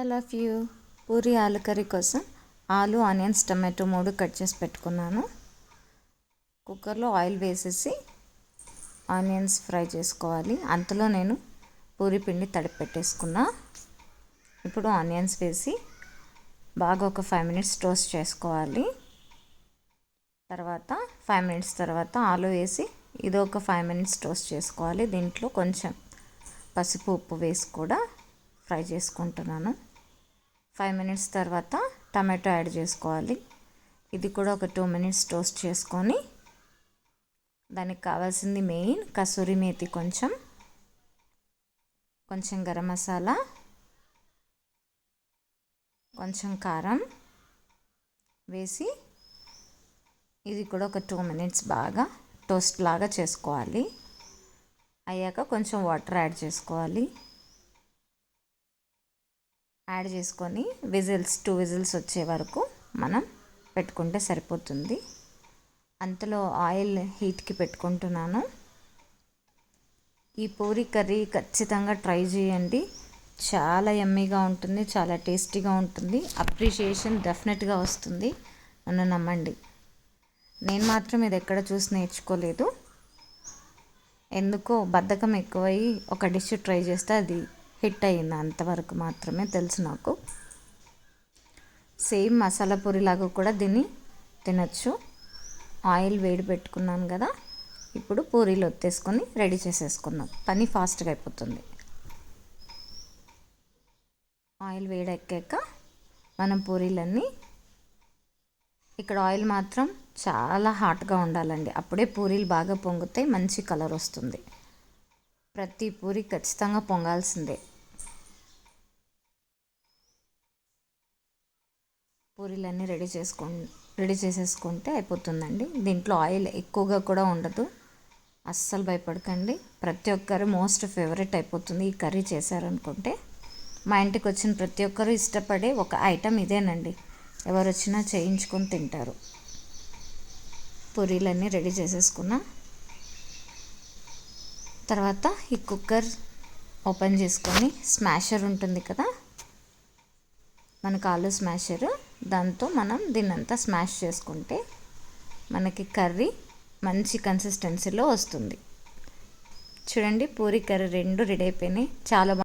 Of you puri ఆలు curry కోసం ఆలు ఆనియన్స్ టమాటో మూడు కట్ చేసి పెట్టుకున్నాను. కుక్కర్లో ఆయిల్ వేసేసి ఆనియన్స్ ఫ్రై చేసుకోవాలి. అంతలో నేను పూరి పిండి తడిపి పెట్టేసుకున్నా. ఇప్పుడు ఆనియన్స్ వేసి బాగా ఒక ఫైవ్ మినిట్స్ టోస్ట్ చేసుకోవాలి. తర్వాత ఫైవ్ మినిట్స్ తర్వాత ఆలు వేసి ఇది ఒక ఫైవ్ మినిట్స్ టోస్ట్ చేసుకోవాలి. దీంట్లో కొంచెం పసుపు ఉప్పు వేసి కూడా ఫ్రై చేసుకుంటున్నాను. ఫైవ్ మినిట్స్ తర్వాత టమాటో యాడ్ చేసుకోవాలి. ఇది కూడా ఒక టూ మినిట్స్ టోస్ట్ చేసుకొని దానికి కావాల్సింది మెయిన్ కసూరి మేతి కొంచెం కొంచెం గరం మసాలా కొంచెం కారం వేసి ఇది కూడా ఒక టూ మినిట్స్ బాగా టోస్ట్ లాగా చేసుకోవాలి. అయ్యాక కొంచెం వాటర్ యాడ్ చేసుకోవాలి. యాడ్ చేసుకొని విజిల్స్ టూ విజిల్స్ వచ్చే వరకు మనం పెట్టుకుంటే సరిపోతుంది. అంతలో ఆయిల్ హీట్కి పెట్టుకుంటున్నాను. ఈ పూరి కర్రీ ఖచ్చితంగా ట్రై చేయండి. చాలా ఎమ్మీగా ఉంటుంది చాలా టేస్టీగా ఉంటుంది. అప్రిషియేషన్ డెఫినెట్గా వస్తుంది. నన్ను నమ్మండి. నేను మాత్రం ఇది ఎక్కడ చూసి నేర్చుకోలేదు. ఎందుకో బద్ధకం ఎక్కువై ఒక డిష్ ట్రై చేస్తే అది హిట్ అయింది అంతవరకు మాత్రమే తెలుసు నాకు. సేమ్ మసాలా పూరి లాగా కూడా దీన్ని తినచ్చు. ఆయిల్ వేడి పెట్టుకున్నాను కదా ఇప్పుడు పూరీలు ఒత్తేసుకొని రెడీ చేసేసుకుందాం. పని ఫాస్ట్గా అయిపోతుంది. ఆయిల్ వేడెక్కాక మనం పూరీలన్నీ ఇక్కడ ఆయిల్ మాత్రం చాలా హాట్గా ఉండాలండి. అప్పుడే పూరీలు బాగా పొంగుతాయి మంచి కలర్ వస్తుంది. ప్రతి పూరి ఖచ్చితంగా పొంగాల్సిందే. పూరీలన్నీ రెడీ చేసుకో రెడీ చేసేసుకుంటే అయిపోతుందండి. దీంట్లో ఆయిల్ ఎక్కువగా కూడా ఉండదు. అస్సలు భయపడకండి. ప్రతి ఒక్కరు మోస్ట్ ఫేవరెట్ అయిపోతుంది ఈ కర్రీ చేశారనుకుంటే. మా ఇంటికి వచ్చిన ప్రతి ఒక్కరు ఇష్టపడే ఒక ఐటమ్ ఇదేనండి. ఎవరు వచ్చినా చేయించుకొని తింటారు. పూరీలన్నీ రెడీ చేసేసుకున్నా. తర్వాత ఈ కుక్కర్ ఓపెన్ చేసుకొని స్మాషర్ ఉంటుంది కదా? మనకు ఆలు స్మాషరు. దాంతో మనం దీన్నంతా స్మాష్ చేసుకుంటే మనకి కర్రీ మంచి కన్సిస్టెన్సీలో వస్తుంది. చూడండి పూరి కర్రీ రెండు రెడీ అయిపోయినాయి. చాలా